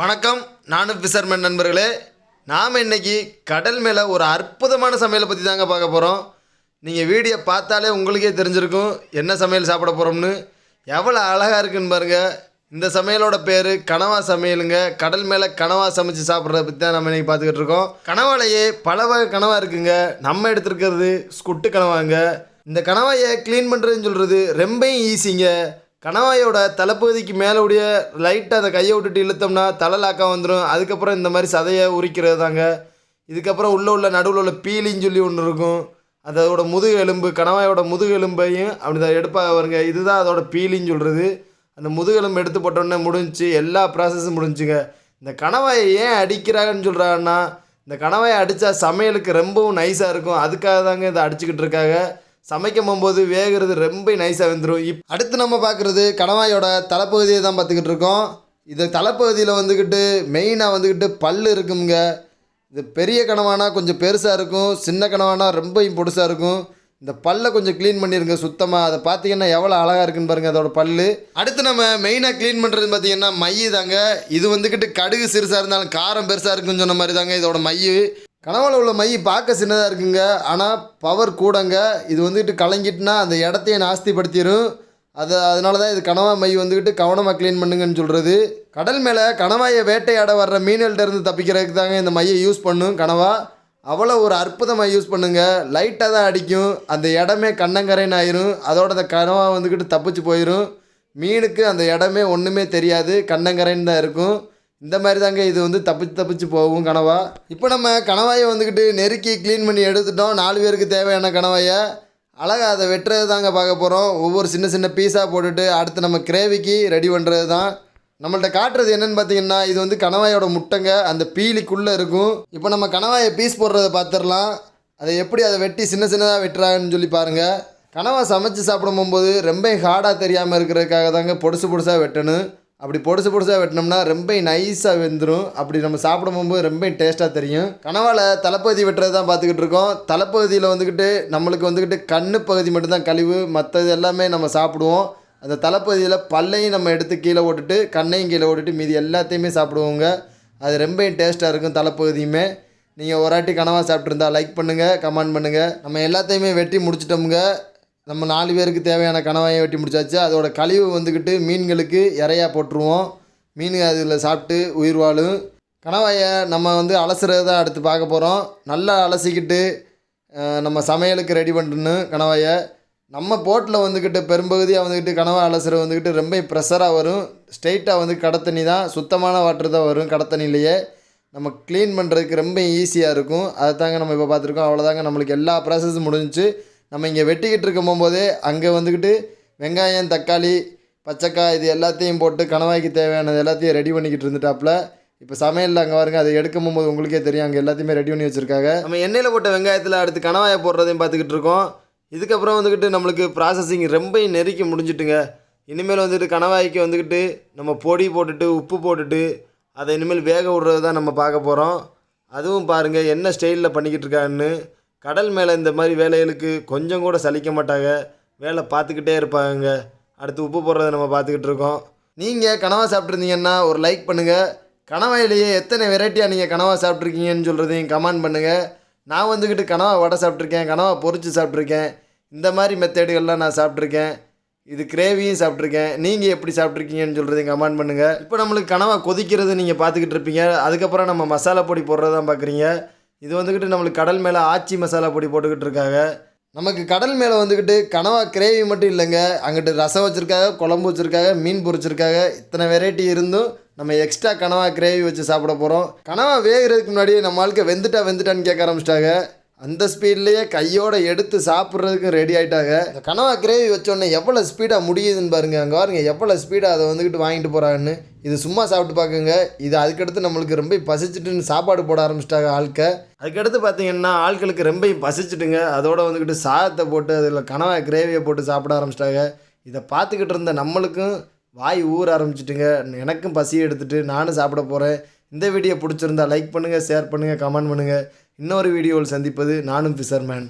வணக்கம். நானும் ஃபிஷர்மேன் நண்பர்களே. நாம் இன்றைக்கி கடல் மேலே ஒரு அற்புதமான சமையலை பற்றி தாங்க பார்க்க போகிறோம் நீங்கள் வீடியோ பார்த்தாலே உங்களுக்கே தெரிஞ்சிருக்கும். என்ன சமையல் சாப்பிட போகிறோம்னு எவ்வளோ அழகாக இருக்குன்னு பாருங்கள் இந்த சமையலோட பேர் கனவா சமையலுங்க. கடல் மேலே கனவா சமைச்சு சாப்பிட்றத பற்றி தான் நம்ம இன்றைக்கி பார்த்துக்கிட்டு இருக்கோம். கனவாலேயே பல வகை கனவா இருக்குங்க. நம்ம எடுத்துருக்கிறது ஸ்குட்டு கனவாங்க. இந்த கனவாயை க்ளீன் பண்ணுறதுன்னு சொல்கிறது ரொம்பவும் ஈஸிங்க கணவாயோட தலைப்பகுதிக்கு மேலே உடைய லைட்டாக அந்த கையை விட்டுட்டு இழுத்தோம்னா தலை லாக்கா வந்துடும் அதுக்கப்புறம் இந்த மாதிரி சதையை உரிக்கிறது தாங்க இதுக்கப்புறம் உள்ளே உள்ள நடுவில் உள்ள பீலின்னு சொல்லி ஒன்று இருக்கும். அதோட முதுகு எலும்பு கணவாயோட முதுகு எலும்பையும் அப்படி தான் எடுப்பாக வருங்க இதுதான் அதோட பீலின்னு சொல்கிறது அந்த முதுகு எலும்பு எடுத்து போட்டோன்னே முடிஞ்சுச்சு எல்லா ப்ராசஸும் முடிஞ்சுங்க. இந்த கணவாயை ஏன் அடிக்கிறாங்கன்னு சொல்கிறாங்கன்னா இந்த கணவாயை அடித்தா சமையலுக்கு ரொம்பவும் நைஸாக இருக்கும். அதுக்காக தாங்க இதை அடிச்சுக்கிட்டு இருக்காங்க. சமைக்கும் போகும்போது வேகிறது ரொம்ப நைஸாக வெந்துடும் இப் அடுத்து நம்ம பார்க்குறது கணவாயோட தலைப்பகுதியை தான் பார்த்துக்கிட்டு இருக்கோம். இது தலைப்பகுதியில் வந்துக்கிட்டு மெயினாக வந்துக்கிட்டு பல் இருக்குங்க இது பெரிய கனவானா கொஞ்சம் பெருசாக இருக்கும். சின்ன கனவானா ரொம்ப பொடுசாக இருக்கும். இந்த பல்லை கொஞ்சம் க்ளீன் பண்ணிருங்க சுத்தமாக அதை பார்த்தீங்கன்னா எவ்வளோ அழகாக இருக்குன்னு பாருங்கள் அதோட பல்லு. அடுத்து நம்ம மெயினாக க்ளீன் பண்ணுறது பார்த்தீங்கன்னா மை தாங்க இது வந்துக்கிட்டு கடுகு சிறுசாக இருந்தாலும் காரம் பெருசாக இருக்குன்னு சொன்ன மாதிரி தாங்க இதோட மைய. கனவுல உள்ள மை பார்க்க சின்னதாக இருக்குங்க. ஆனால் பவர் கூடங்க. இது வந்துக்கிட்டு கலங்கிட்டுனா அந்த இடத்தையே நாஸ்திப்படுத்திடும் அது அதனால தான் இது கனவா மை வந்துக்கிட்டு கவனமாக க்ளீன் பண்ணுங்கன்னு சொல்கிறது கடல் மேலே கணவாயை வேட்டையாட வர்ற மீன்களிட்டேருந்து தப்பிக்கிறதுக்கு தாங்க இந்த மையை யூஸ் பண்ணும் கனவா. அவ்வளோ ஒரு அற்புதமாக யூஸ் பண்ணுங்க. லைட்டாக தான் அடிக்கும். அந்த இடமே கண்ணங்கரைன்னு ஆயிரும். அதோட அந்த கனவா வந்துக்கிட்டு தப்பிச்சு போயிடும் மீனுக்கு அந்த இடமே ஒன்றுமே தெரியாது. கண்ணங்கரைன்னு தான் இருக்கும். இந்த மாதிரி தாங்க இது வந்து தப்பிச்சு தப்பிச்சு போகும் கனவா. இப்போ நம்ம கணவாயை வந்துக்கிட்டு நெருக்கி க்ளீன் பண்ணி எடுத்துட்டோம். நாலு பேருக்கு தேவையான கணவாயை. அழகாக அதை வெட்டுறது தாங்க பார்க்க போகிறோம் ஒவ்வொரு சின்ன சின்ன பீஸாக போட்டுட்டு அடுத்து நம்ம கிரேவிக்கு ரெடி பண்ணுறது தான். நம்மள்ட்ட காட்டுறது என்னன்னு பார்த்தீங்கன்னா இது வந்து கணவாயோட முட்டைங்க. அந்த பீலிக்குள்ளே இருக்கும். இப்போ நம்ம கணவாயை பீஸ் போடுறத பார்த்துடலாம். அதை எப்படி அதை வெட்டி சின்ன சின்னதாக வெட்டுறாங்கன்னு சொல்லி பாருங்கள் கனவா சமைச்சு சாப்பிடும் போகும்போது ரொம்ப ஹார்டாக தெரியாமல் இருக்கிறதுக்காக தாங்க பொடுசு பொடுசாக வெட்டணும். அப்படி பொடுசு பொடுசாக வெட்டினோம்னா ரொம்ப நைஸாக வெந்துடும் அப்படி நம்ம சாப்பிட போகும்போது ரொம்ப டேஸ்ட்டாக தெரியும். கனவால் தலைப்பகுதி வெட்டுறது தான் பார்த்துக்கிட்டு இருக்கோம். தலைப்பகுதியில் வந்துக்கிட்டு நம்மளுக்கு வந்துக்கிட்டு கண்ணு பகுதி மட்டும்தான் கழிவு. மற்றது எல்லாமே நம்ம சாப்பிடுவோம். அந்த தலைப்பகுதியில் பல்லையும் நம்ம எடுத்து கீழே ஓட்டுட்டு கண்ணையும் கீழே ஓட்டுட்டு மீதி எல்லாத்தையுமே சாப்பிடுவோங்க. அது ரொம்ப டேஸ்ட்டாக இருக்கும் தலைப்பகுதியுமே. நீங்கள் ஒரு வாட்டி கனவாக சாப்பிட்ருந்தா லைக் பண்ணுங்கள் கமெண்ட் பண்ணுங்கள் நம்ம எல்லாத்தையுமே வெட்டி முடிச்சிட்டோமுங்க. நம்ம நாலு பேருக்கு தேவையான கணவாயை வெட்டி முடிச்சாச்சு. அதோட கழிவு வந்துக்கிட்டு மீன்களுக்கு இறையாக போட்டுருவோம். மீன் அதில் சாப்பிட்டு உயிர் வாழும். கணவாயை நம்ம வந்து அலசுறது தான் அடுத்து பார்க்க போகிறோம் நல்லா அலசிக்கிட்டு நம்ம சமையலுக்கு ரெடி பண்ணணும் கணவாயை. நம்ம போட்டில் வந்துக்கிட்டு பெரும்பகுதியாக வந்துக்கிட்டு கனவா அலசுறது வந்துக்கிட்டு ரொம்ப ப்ரெஷராக வரும். ஸ்ட்ரெயிட்டாக வந்து கடத்தண்ணி தான். சுத்தமான வாட்டர் தான் வரும் கடத்தண்ணிலேயே நம்ம க்ளீன் பண்ணுறதுக்கு ரொம்ப ஈஸியாக இருக்கும். அதை தாங்க நம்ம இப்போ பார்த்துருக்கோம். அவ்வளோதாங்க நம்மளுக்கு எல்லா ப்ராசஸும் முடிஞ்சுச்சு. நம்ம இங்கே வெட்டிக்கிட்டு இருக்கும் போகும்போதே அங்கே வந்துக்கிட்டு வெங்காயம் தக்காளி பச்சைக்காய் இது எல்லாத்தையும் போட்டு கணவாய்க்கு தேவையானது எல்லாத்தையும் ரெடி பண்ணிக்கிட்டு இருந்துட்டாப்புல இப்போ சமையலில் அங்கே பாருங்க அதை எடுக்கும் போது உங்களுக்கே தெரியும் அங்கே எல்லாத்தையுமே ரெடி பண்ணி வச்சுருக்காங்க. நம்ம எண்ணெயில் போட்ட வெங்காயத்தில் அடுத்து கணவாயை போடுறதையும் பார்த்துக்கிட்டு இருக்கோம். இதுக்கப்புறம் வந்துக்கிட்டு நம்மளுக்கு ப்ராசஸிங் ரொம்ப நெருக்கி முடிஞ்சிட்டுங்க. இனிமேல் வந்துட்டு கணவாய்க்கு வந்துக்கிட்டு நம்ம பொடி போட்டுட்டு உப்பு போட்டுட்டு அதை இனிமேல் வேக விடுறது தான் நம்ம பார்க்க போகிறோம் அதுவும் பாருங்கள் என்ன ஸ்டைலில் பண்ணிக்கிட்டு இருக்கான்னு கடல் மேலே இந்த மாதிரி வேலைகளுக்கு கொஞ்சம் கூட சலிக்க மாட்டாங்க. வேலை பார்த்துக்கிட்டே இருப்பாங்க. அடுத்து உப்பு போடுறதை நம்ம பார்த்துக்கிட்டு இருக்கோம். நீங்கள் கனவா சாப்பிட்ருந்தீங்கன்னா ஒரு லைக் பண்ணுங்கள் கனவாயிலேயே எத்தனை வெரைட்டியாக நீங்கள் கனவா சாப்பிட்ருக்கீங்கன்னு சொல்கிறதையும் கமெண்ட் பண்ணுங்கள் நான் வந்துக்கிட்டு கனவா வடை சாப்பிட்ருக்கேன் கனவா பொறிச்சு சாப்பிட்ருக்கேன் இந்த மாதிரி மெத்தேடுகள்லாம் நான் சாப்பிட்ருக்கேன் இது கிரேவியும் சாப்பிட்ருக்கேன் நீங்கள் எப்படி சாப்பிட்ருக்கீங்கன்னு சொல்கிறதையும் கமெண்ட் பண்ணுங்கள் இப்போ நம்மளுக்கு கனவா கொதிக்கிறது நீங்கள் பார்த்துக்கிட்டு இருப்பீங்க. அதுக்கப்புறம் நம்ம மசாலா பொடி போடுறதான் பார்க்குறீங்க. இது வந்துக்கிட்டு நம்மளுக்கு கடல் மேலே ஆச்சி மசாலா பொடி போட்டுக்கிட்டு இருக்காங்க. நமக்கு கடல் மேலே வந்துக்கிட்டு கனவா கிரேவி மட்டும் இல்லைங்க. அங்கிட்டு ரசம் வச்சுருக்காங்க குழம்பு வச்சுருக்காங்க மீன் பொரிச்சிருக்காங்க. இத்தனை வெரைட்டி இருந்தும் நம்ம எக்ஸ்ட்ரா கனவா கிரேவி வச்சு சாப்பிட போகிறோம் கனவா வேகிறதுக்கு முன்னாடி நம்ம ஆளுக்கு வெந்துட்டா வெந்துட்டான்னு கேட்க ஆரம்பிச்சிட்டாங்க. அந்த ஸ்பீட்லேயே கையோட எடுத்து சாப்பிட்றதுக்கு ரெடி ஆகிட்டாங்க இந்த கனவா கிரேவி வச்சோடனே எவ்வளோ ஸ்பீடாக முடியுதுன்னு பாருங்கள் அங்கே பாருங்க எவ்வளோ ஸ்பீடாக அதை வந்துக்கிட்டு வாங்கிட்டு போகிறாங்கன்னு இது சும்மா சாப்பிட்டு பார்க்குங்க. இது அதுக்கடுத்து நம்மளுக்கு ரொம்ப பசிச்சுட்டுன்னு சாப்பாடு போட ஆரம்பிச்சிட்டாங்க ஆட்க அதுக்கடுத்து பார்த்தீங்கன்னா ஆட்களுக்கு ரொம்ப பசிச்சுட்டுங்க. அதோட வந்துக்கிட்டு சாதத்தை போட்டு அதில் கனவா கிரேவியை போட்டு சாப்பிட ஆரம்பிச்சிட்டாங்க. இதை பார்த்துக்கிட்டு இருந்த நம்மளுக்கும் வாய் ஊற ஆரம்பிச்சிட்டுங்க. எனக்கும் பசி எடுத்துகிட்டு நானும் சாப்பிட போகிறேன் இந்த வீடியோ பிடிச்சிருந்தா லைக் பண்ணுங்கள் ஷேர் பண்ணுங்கள் கமெண்ட் பண்ணுங்கள் இன்னொரு வீடியோவில் சந்திப்பது நானும் ஃபிஷர்மேன்